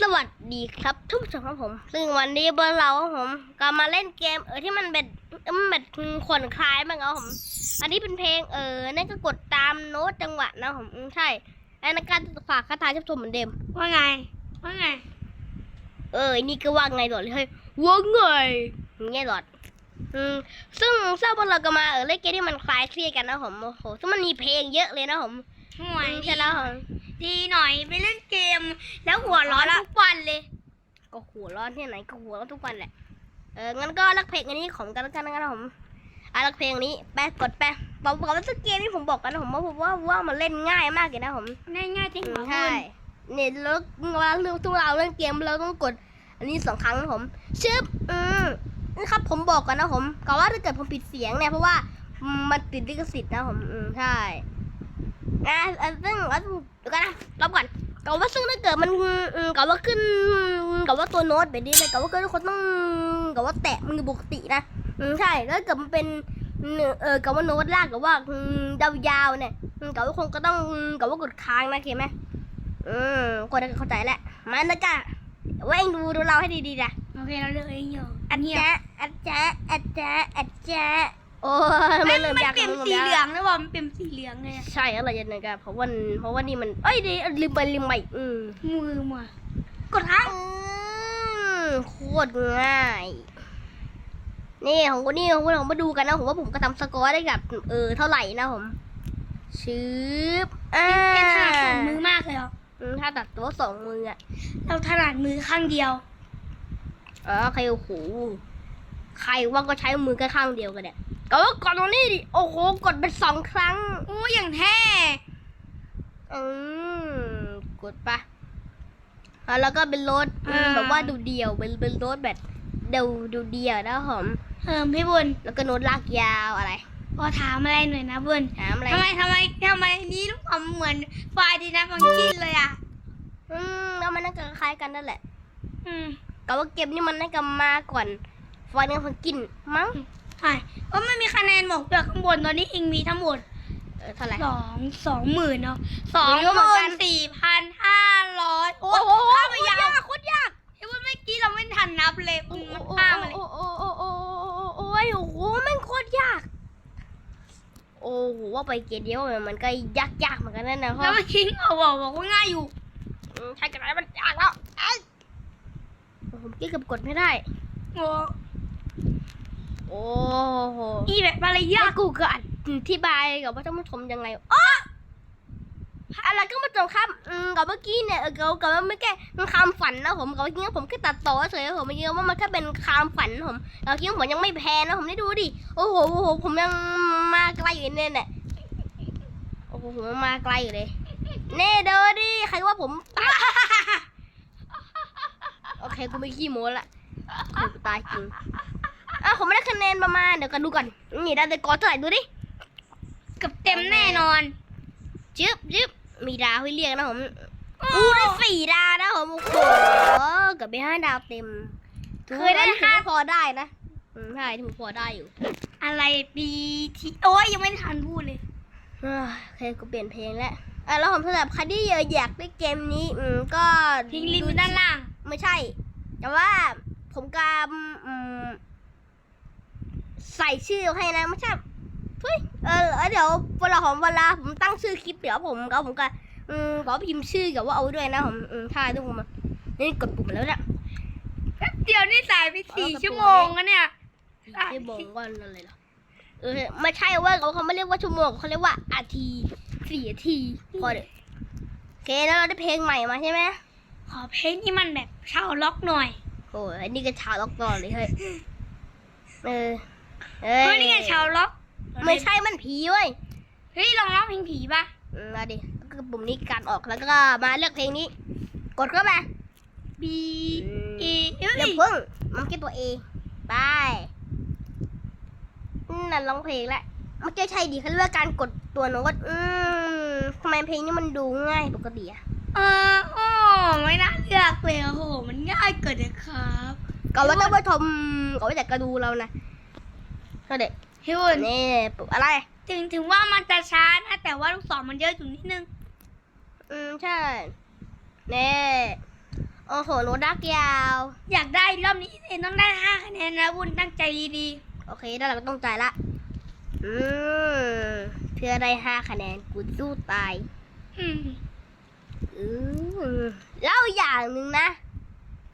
สวัสดีครับทุกท่านครับผม ซึ่งวันนี้พวกเราครับผมก็มาเล่นเกมเออที่มันเป็นมันแบบขวนคลายบ้างครับผม อันนี้เป็นเพลงเออนั่นก็กดตามโน้ตจังหวะนะผมอืมใช่แล้วในการฝากคาถาชมชมเหมือนเดิมว่าไงว่าไง เออนี่ก็ว่าไงหลอดเลยเฮ้ยว่าไงอย่างเงี้ยหลอดอืมซึ่งเศร้าพวกเราก็มาเออเล่นเกมที่มันคลายเครียดกันนะผมโอ้โหซึ่งมันมีเพลงเยอะเลยนะผมห่วยอืมใช่แล้วผม ดีหน่อยไปเล่นเกม แล้วหัวร้อนทุกวันเลย ก็หัวร้อนที่ไหนก็หัวร้อนทุกวันแหละเอองั้นก็รักเพลงอันนี้ของกันแล้วกันนะครับผมอะรักเพลงนี้แปะกดแปะบอกบอกว่าสเกมที่ผมบอกกันนะผมว่าผมว่าว่ามันเล่นง่ายมากเลยนะผมง่ายง่ายๆจริงเหรอใช่เนี่ยแล้วเวลาเรื่องทุกเราเล่นเกมเราต้องกด อันนี้สองครั้งนะผมชึบอืมนะครับผมบอกกันนะผมก็ว่าถ้าเกิดผมปิดเสียงเนี่ยเพราะว่าอืมมันติดลิขสิทธิ์นะผมอืมใช่ อะอะซึ่งอะเดี๋ยวกันนะรอบก่อนก็ว่าซึ่งถ้าเกิดมันอืมก็ว่าขึ้นก็ว่าตัวโน้ตแบบนี้เลยก็ว่าก็ทุกคนต้องก็ว่าแตะมือปกตินะอืมใช่แล้วถ้าเกิดมันเป็นเออก็ว่าโน้ตลากก็ว่าอืมยาวๆเนี่ยอืมก็ว่าคงก็ต้องก็ว่ากดค้างนะเข้าไหมอืมคนเข้าใจแหละมานะจ้ะว่าเองดูดูเราให้ดีๆนะโอเคเราเลือกเองอยู่อัจเงียจะบอัจจะอัจจะอัจจะ โอ้ยมัไม่นเริ่มมันอยากเปลี่ยนรู้สีแล้วเหลืองนะบอมนเปลี่ยนสีเหลืองเลยอะใช่อะไรยันนะครับเพราะวันเพราะว่านี่มันเอ้ยดีลืมไปลืมไปอืมมือมากดค้างโคตรง่าย นี่ของคนนี้ของคนของมาดูกันนะผมว่าผมก็ทำสกอร์ได้กับเออเท่าไหร่นะผมชืบอ่าเป็นถนัดสองมือมากเลยเหรออืมถ้าตัดตัวสองมืออะเราถนัดมือข้างเดียว อ๋อใครโอ้โหใครว่าก็ใช้มือแค่ข้างเดียวกันเนี่ย ก็ว่ากดตรงนี้ดิโอ้โห กดเป็นสองครั้งโอ้อย่างแท้อืมกดปะอะแล้วก็เป็นรถอืมแบบว่าดูเดียวเป็นเป็นรถแบบเดียวดูเดียวนะผมเออพี่บุญแล้วก็โน้ตลากยาวอะไรขอถามอะไรหน่อยนะบุญถามอะไรทำไมทำไมทำไมนี้ลูกผมเหมือนไฟดีนะฟังกินเลยอะอืมแล้วมันน่าจะคล้ายกันนั่นแหละ อืมแต่ว่าเกมนี้มันน่าจะมาก่อนฟอยน์พังกินมั้ง ใช่เพราะไม่มีคะแนนหมกเปลือกข้างบนตอนนี้เองมีทั้งหมดเออเท่าไหร่สองสองหมื่นเนาะสองไม่รู้หเหมือนมื่กันนสี่พันห้าร้อยโอ้โอ้โหข้ามไปยาวโคตรยากไอ้ว่าเมื่อกี้เราไม่ทันนับเลยปุ้งมันข้ามมาเลยโอ้โอ้โอ้โอ้โอ้ยโอ้โหแม่งโคตรยาก โอ้โหว่าไปเกมเดียวมันก็ยากยากๆเหมือนกันนั่นนะเพราะแล้วเมื่อกี้เอาบอกบอกว่าง่ายอยู่อืมใช่กันไหมมันยากแล้วเอ้ยผมกี้กับกดไม่ได้โอ้ โอ้โหอีแบบอะไรยายากกกูก็อธิบายกับว่าท่านผู้ชมยังไงอ๋ออะไรก็มาตรงข้ามอืมกับเมื่อกี้เนี่ยเออกับกับเมื่อกี้มันคำฝันนะผมกับเมื่อกี้ผมแค่ตัดต่อเฉยๆผมเมื่อกี้ว่ามันแค่เป็นคำฝันผมแล้วเมื่อกี้ผมยังไม่แพ้นะผมได้ดูดิโอ้โหโอ้โหผมยังมาไกลอยู่เนี่ยเนี่ยโอ้โหผมยังมาไกลอยู่เลยเน่เด้อดิใครว่าผมตายโอเคกูไม่ขี้โม้ละกูตายจริง อะผมไม่ได้คะแนนประมาณเดี๋ยวกันดูก่อน นี่ได้แต่กอเท่าไหร่ดูดิเกับเต็มแน่นอนจึ๊บจึ๊บมีดาวให้เรียกนะผมอู้ได้สี่ดาวนะผมโอ้โหเกือบไปห้าดาวเต็มเคยได้ถือห้าว่าพอได้นะอืมใช่ถือว่าพอได้อยู่ อะไรปีที่โอ้ยยังไม่ทันพูดเลยเอ้ยโอเคกูเปลี่ยนเพลงแล้วอะแล้วผมสำหรับใครที่อยากเล่นเกมนี้ อืมก็ทิ้งลิงก์ไว้ด้านล่าง ไม่ใช่ แต่ว่าผมกำอืม ใส่ชื่อให้นะไม่ใช่เฮ้ยเออเออเดี๋ยวเวลาของเวลาผมตั้งชื่อคลิปเดี๋ยวผมก็ผมก็อืมขอพิมพ์ชื่อกับว่าเอาไว้ด้วยนะผมอืมถ้าทุกคนมานี่กดปุ่มแล้วเนี่ยแป๊บเดียวนี่สายไปสี่เอากระปุกชั่วโมงแล้วเนี่ยสี่ชั่วโมงก็นั่นเลยเหรอเออไม่ใช่เว่าเขาเขาไม่เรียกว่าชั่วโมงเขาเรียกว่าอาทีสี่นาทีพอเด็โอเคแล้วเราได้เพลงใหม่มาใช่ไหมขอเพลงที่มันแบบชาวล็อกหน่อยโอ้ยอันนี้ก็ชาวล็อกก่อนเลยเฮ้ยเออ เอเฮ้ยนี่ไงชาวล็อกไม่ใช่มันผีเว้ยเฮ้ยลองร้องเพลงผีป่ะอืมมาดิแล้วก็ปุ่มนี้การออกแล้วก็มาเลือกเพลงนี้ กดเข้ามา B E เอ้เดี๋ยวยเพิ่งมันแค่ตัวเอไปอืมนั่นร้องเพลงแล้วมันจะใช่ดีเขาเรียกว่าการกดตัวโน้ตอืมทำไมเพลงนี้มันดูง่ายปกติอะเออโอ้ไม่น่าเลือกเลยโอ้โหมันง่ายเกินเลยครับก็ว่าต้องไปชมก็ว่าแต่กระดูเรานะ ก็เด็กพี่บุญนี่ปุ๊บอะไร ถึงถึงว่ามันจะช้านะแต่ว่าลูกศรมันเยอะอยู่นิดนึง อืมใช่เน่โอ้โหโนดักยาว อยากได้รอบนี้เองต้องได้ห้าคะแนนนะบุญตั้งใจดีโอเคได้เราก็ต้องจ่ายละ อืมเพื่อได้ห้าคะแนนกูสู้ตายๆอืมอืมแล้วอย่างหนึ่งนะ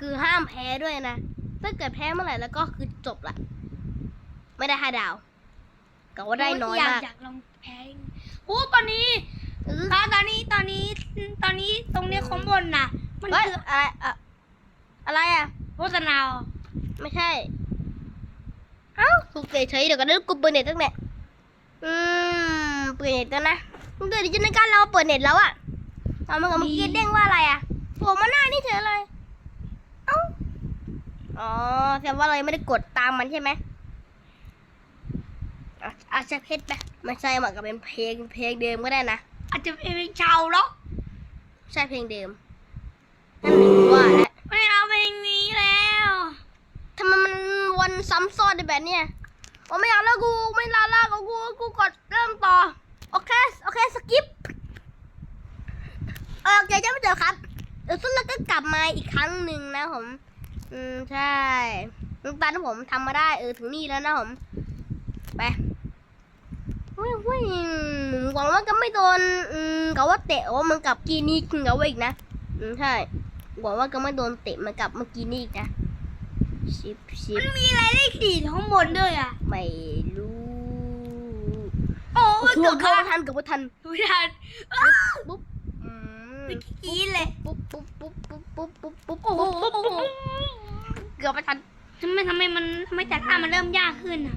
คือห้ามแพ้ด้วยนะ ถ้าเกิดแพ้เมื่อไหร่แล้วก็คือจบละ ไม่ได้ห้าดาวก็ว่าได้น้อยอยากมากอยากลองแพ้โอ้ตอนนี้เออตอนตอนนี้ตอนนี้ตอนนี้ตรงนี้ข้างบนน่ะ มันเฮ้ยคืออะไรอะอะไรอะโฆษณาไม่ใช่ เอ้าถูกเฉยๆเดี๋ยวก็ได้กูเปิดเน็ตตั้งแต่อืมเปิดเน็ตแล้วนะเกิดจินตนาการเราเปิดเน็ตแล้วอะเอามากับเมื่อกี้เด้งว่าอะไรอะโผล่มาหน้านี่เฉยเลย เอ้าอ๋อแสดงว่าเรายังไม่ได้กดตามมันใช่ไหม อะอาจจะเพชรไปไม่ใช่เหมือนกับเป็นเพลงเพลงเดิมก็ได้นะอาจจะเป็นชาวล็อกใช่เพลงเดิมนั่นหมายว่าแล้วไม่เอาเพลงนี้แล้วทำไมมันวนซ้ำซ้อนในแบบเนี้ยโอ้ไม่เอาแล้วกูไม่ลาลากับกูกูกดเริ่มต่อโอเคโอเคสกิปโอเคจ้าไม่เจอครับเดี๋ยวสุดแล้วก็กลับมาอีกครั้งหนึ่งนะผม อืมใช่น้ำตาลที่ผมทำมาได้เออถึงนี่แล้วนะผม ไป วิ่งวิ่งหวังว่าจะไม่โดนอืมกับว่าเตะว่ามันกับกีนี่ขึ้นกับว่าอีกนะอืมใช่หวังว่าจะไม่โดนเตะเหมันกับเมื่อกี้นี่อีกนะชิปชิปมันมีอะไรเลขสี่ข้างบนด้วยอะไม่รู้โอ้โอ้ยโหเกือบเกือบพลาไม่ดทันเกือบไม่ทันไม่ทันปุ๊บอืมเมื่อกี้เลยปุ๊บปุ๊บปุ๊บปุ๊บปุ๊บปุ๊บปุ๊บโอ้โหปุ๊บปุ๊บปุ๊บเกือบไม่ทันทำไมทำไมมันทำไมแต่ท่ามันเริ่มยากขึ้นอะ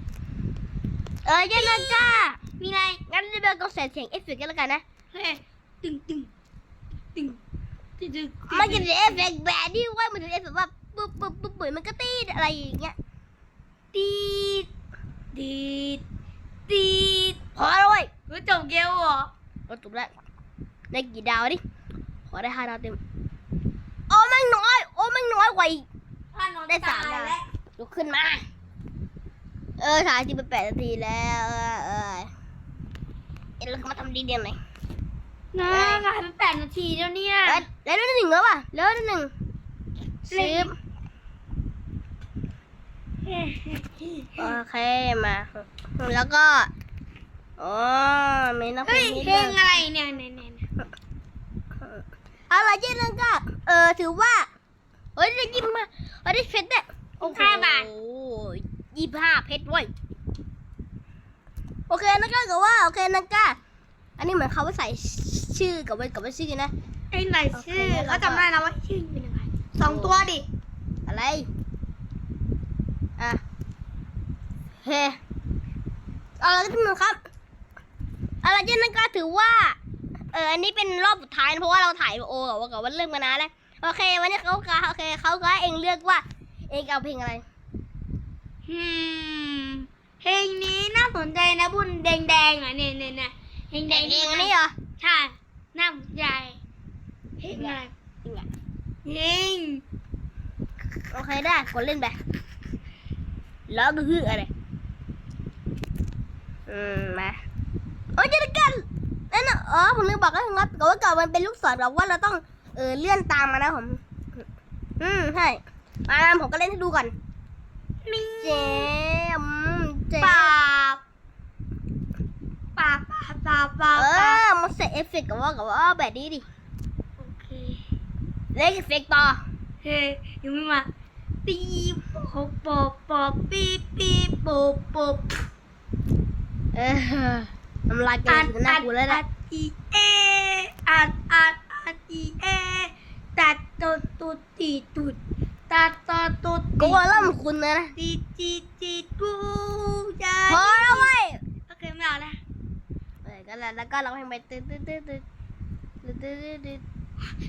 เออยันนะจ้า มีอะไร งั้นเบลก็ใส่เสียงเอฟเฟกต์กันแล้วกันนะ เฮ้ยตึงตึงตึงตึงตึงมันจะเป็นเอฟเฟกต์แบบนี้ไว้มันจะเอฟเฟกต์ว่าปุ๊บปุ๊บปุ๊บปุ๊บมันก็ตีดอะไรอย่างเงี้ย ตีดตีดตีดพอแล้วเว้ยเฮ้ยจบเกมเหรอเราจบแล้วได้กี่ดาวดิ ขอได้ห้าดาวเต็ม โอ้แม่งน้อย โอ้แม่งน้อยกว่าอีกถ้าน้องได้สามตยดาวแล้วลุกขึ้นมา เออถ่ายที่ไปแปดนาทีแล้ว เออเออเอ็นเราก็มาทำดีเดียวหน่อยนะงานมันแปดนาทีแล้วเนี่ยแล้วแล้วได้หนึ่งแล้วป่ะแล้วได้หนึ่งสิบโอเคมา แล้วก็อ๋อมีนักเพลเฮ้ยงนี้เพลด้วยงอะไรเนี่ยเนี่ยเนี่ยเนี่ยอะไรเจ๊นั่นก็ เออถือว่าเฮ้ยได้ยิ้มมาเฮ้ยได้เพชรเนี่ยโอ้โห ยี่สิบห้าเพชรเว้ยโอเคนะก็กับว่าโอเคนะก็อันนี้เหมือนเขาไปใส่ชื่อกับไว้กับไว้ชื่อนะไอ้ไหนชื่อโอเคแล้วก็เขาจำได้นะว่าชื่อเป็นยังไงสองตัวดิอะไรอะเฮ้เอาละทุกคนครับอะไรเจ๊นั่นก็ถือว่าเอออันนี้เป็นรอบสุดท้ายนะเพราะว่าเราถ่ายโอกับว่ากับว่าเรื่องมานานแล้วโอเค วันนี้เขาก็โอเคเขาก็ให้เองเลือกว่า เองเอาเพลงอะไร อืมเพลงนี้น่าสนใจนะบุญแดงๆอะเนี่ยเนี่ยเนี่ยเพลงแดงเพลงอันนี้เหรอ ใช่น่าสนใจเพลงอะไรจริงอะเพลงโอเคได้กดเล่นไปแล้วก็คืออะไรอืมมาโอ้ยเจอกันนั่นน่ะอ๋อผมลืมบอกแล้วครับแต่ว่าเก่ามันเป็นลูกศรแบบว่าเราต้องเออเลื่อนตามมานะผม อืมใช่มาผมก็เล่นให้ดูก่อน มีเจมเจปาบปาบปาบปาบปาบเอปาบอมาใส่เอฟเฟกต์กับว่ากับว่าแบบนี้ดิโอเคเล่นเอฟเฟกต์ต่อเฮ้ยยังไม่มาปีบปอบปอบปอบปีบปีบปอบปอบเออทำลายเกอัมดหน้าอัดกูแล้วอันะดอีเออัดอัดอัดอีเอตัดตุดตุดตีตุด ตาตาตุดกูว่าเริ่มคุ้นแล้นะจีจีจีกูใจะพอแล้วเว้ยโอเคไม่เอาละเออก็แล้วแล้วก็ร้องเพลงไปตึ๊ดตึ๊ดตึ๊ดตึ๊ดตึ๊ดตึ๊ด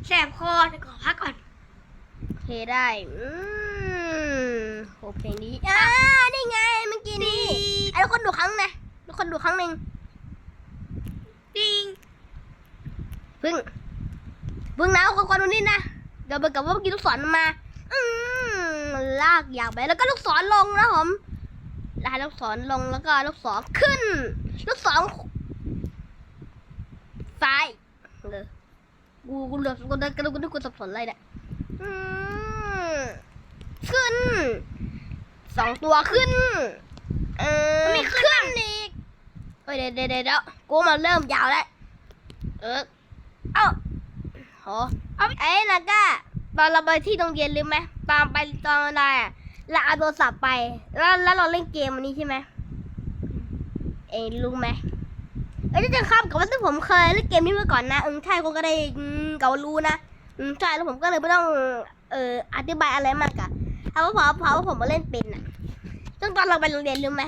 แสบคอจะขอพักก่อนโอเคได้อืมโอเคลงนี้อ่านี่ไงเมื่อกี้นี้ไอ้ทุกคนดูครั้งนะทุกคนดูครั้งหนึ่งจริงพึ่งพึ่งนะคนคนนี้นะเดี๋ยวเบกับว่าเมื่อกี้ลูกอนมา ลากยาวไปแล้วก็ลูกศรลงนะผมแล้วให้ลูกศรลงแล้วก็ลูกศรขึ้น ลูกศรซ้ายเออกูกูเหลือกูเดินกระดูกกระดูกกูสับสนอะไรเนี่ยขึ้นสองตัวขึ้น เออมันไม่ขึ้นอีกเอ้ยเดี๋ยวเดี๋ยวเดี๋ยวกูมาเริ่มยาวแล้ว เออ เอ้าโหเอาไอ้นาก้า ตอนเราไปที่โรงเรียนลืมไหมตอนไปตอนได้อะเราเอาโทรศัพท์ไป แล้วแล้วเราเล่นเกมอันนี้ใช่ไหมเองรู้ไหมเอ้ยจะจะครับกับว่าที่ผมเคยเล่นเกมนี้มาก่อนนะเออใช่ผมก็ได้อืมเการู้นะอืมใช่แล้วผมก็เลยไม่ต้องเอ่ออธิบายอะไรมากอะเอาว่าพอพอว่าผมมาเล่นเป็นอะซึ่งตอนเราไปโรงเรียนรู้ไหม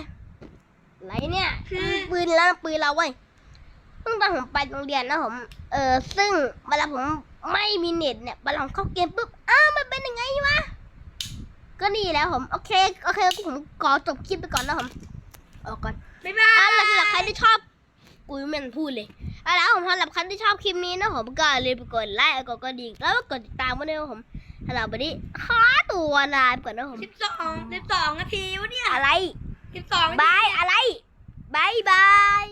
อะไรเนี่ยคือปืนแล้วปืนเราเว้ยซึ่งตอนผมไปโรงเรียนนะผม เออซึ่งเวลาผม ไม่มีเน็ตเนี่ยเวลาผมเข้าเกมปุ๊บ อ้าวมันเป็นยังไงวะ ก็นี่แล้วผม โอเค โอเค ผมขอจบคลิปไปก่อนนะผมออกก่อน บ๊ายบาอะยแล้วสำหรับใครที่ชอบกูยังไม่ทันพูดเลยอะแล้วผมสำหรับใครที่ชอบคลิปนี้นะผมก็อย่าลืมไปกดไลค์กดกระดิ่งแล้วก็กดติดตามมาด้วยนะผมสำหรับวันนี้ขอตัวลาไปก่อนนะผมสิบสองสิบสองนาทีวะเนี่ย อะไรสิบสองบายอะไรบายบาย